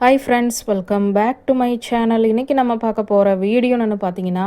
Hi friends welcome back to my channel இன்றைக்கி நம்ம பார்க்க போகிற வீடியோன்னு பார்த்தீங்கன்னா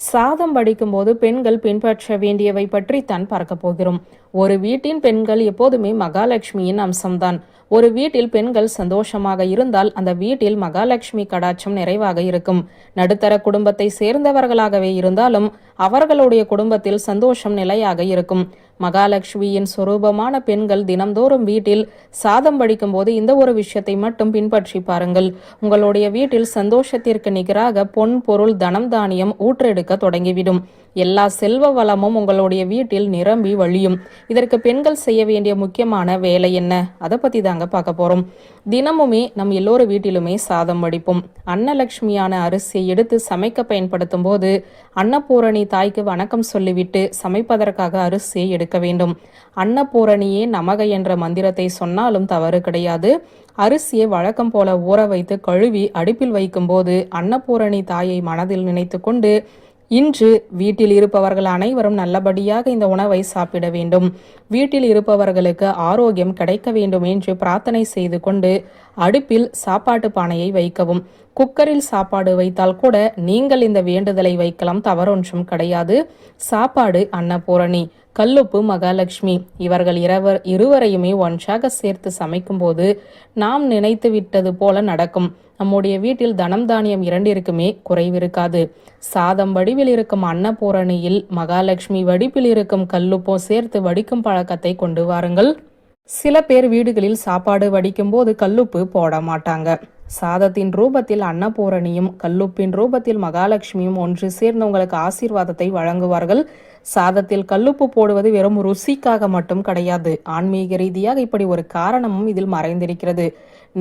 சாதம் படிக்கும்போது பெண்கள் பின்பற்ற வேண்டியவை பற்றி தான் பார்க்க போகிறோம். ஒரு வீட்டின் பெண்கள் எப்போதுமே மகாலட்சுமியின் அம்சம்தான். ஒரு வீட்டில் பெண்கள் சந்தோஷமாக இருந்தால் அந்த வீட்டில் மகாலட்சுமி கடாட்சம் நிறைவாக இருக்கும். நடுத்தர குடும்பத்தை சேர்ந்தவர்களாகவே இருந்தாலும் அவர்களுடைய குடும்பத்தில் சந்தோஷம் நிலையாக இருக்கும். மகாலட்சுமியின் சொரூபமான பெண்கள் தினம்தோறும் வீட்டில் சாதம் படிக்கும் போது இந்த ஒரு விஷயத்தை மட்டும் பின்பற்றி பாருங்கள். உங்களுடைய வீட்டில் சந்தோஷத்திற்கு நிகராக பொன் பொருள் தனம் தானியம் ஊற்றெடுக்க தொடங்கிவிடும். எல்லா செல்வ வளமும் உங்களுடைய வீட்டில் நிரம்பி வழியும். இதற்கு பெண்கள் செய்ய வேண்டிய முக்கியமான வேலை என்ன? அதை பத்தி தாங்க பார்க்க போறோம். தினமுமே நம் எல்லோரு வீட்டிலுமே சாதம் வடிப்போம். அன்னலட்சுமியான அரிசியை எடுத்து சமைக்க பயன்படுத்தும் போது அன்னபூரணி தாய்க்கு வணக்கம் சொல்லிவிட்டு சமைப்பதற்காக அரிசியை எடுக்க வேண்டும். அன்னபூரணியே நமக என்ற மந்திரத்தை சொன்னாலும் தவறு கிடையாது. அரிசியை வழக்கம் போல ஊற வைத்து கழுவி அடுப்பில் வைக்கும்போது அன்னபூரணி தாயை மனதில் நினைத்து கொண்டு இன்று வீட்டில் இருப்பவர்கள் அனைவரும் நல்லபடியாக இந்த உணவை சாப்பிட வேண்டும். வீட்டில் இருப்பவர்களுக்கு ஆரோக்கியம் கிடைக்க வேண்டும் என்று பிரார்த்தனை செய்து கொண்டு அடுப்பில் சாப்பாட்டு பானையை வைக்கவும். குக்கரில் சாப்பாடு வைத்தால் கூட நீங்கள் இந்த வேண்டுதலை வைக்கலாம் தவறொன்றும் கிடையாது. சாப்பாடு அன்னபூரணி. கல்லுப்பு மகாலட்சுமி. இவர்கள் இரவர் இருவரையுமே ஒன்றாக சேர்த்து சமைக்கும்போது நாம் நினைத்து விட்டது போல நடக்கும். நம்முடைய வீட்டில் தனம் தானியம் இரண்டிற்குமே குறைவிருக்காது. சாதம் வடிவில் இருக்கும் அன்னபூரணியில் மகாலட்சுமி வடிப்பில் இருக்கும் கல்லுப்பும் சேர்த்து வடிக்கும் பழக்கத்தை கொண்டு வாருங்கள். சில பேர் வீடுகளில் சாப்பாடு வடிக்கும் போது கல்லுப்பு போட மாட்டாங்க. சாதத்தின் ரூபத்தில் அன்னபூரணியும் கல்லுப்பின் ரூபத்தில் மகாலட்சுமியும் ஒன்று சேர்ந்து உங்களுக்கு ஆசீர்வாதத்தை வழங்குவார்கள். சாதத்தில் கல்லுப்பு போடுவது வெறும் ருசிக்காக மட்டும் கிடையாது. ஆன்மீக ரீதியாக இப்படி ஒரு காரணமும் இதில் மறைந்திருக்கிறது.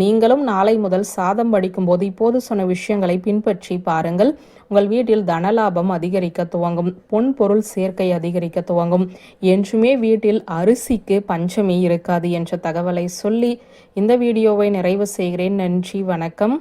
நீங்களும் நாளை முதல் சாதம் படிக்கும் போது இப்போது சொன்ன விஷயங்களை பின்பற்றி பாருங்கள். உங்கள் வீட்டில் தனலாபம் அதிகரிக்க துவங்கும். பொன் பொருள் சேர்க்கை அதிகரிக்க துவங்கும். என்றுமே வீட்டில் அரிசிக்கு பஞ்சமே இருக்காது என்ற தகவலை சொல்லி இந்த வீடியோவை நிறைவு செய்கிறேன். நன்றி வணக்கம்.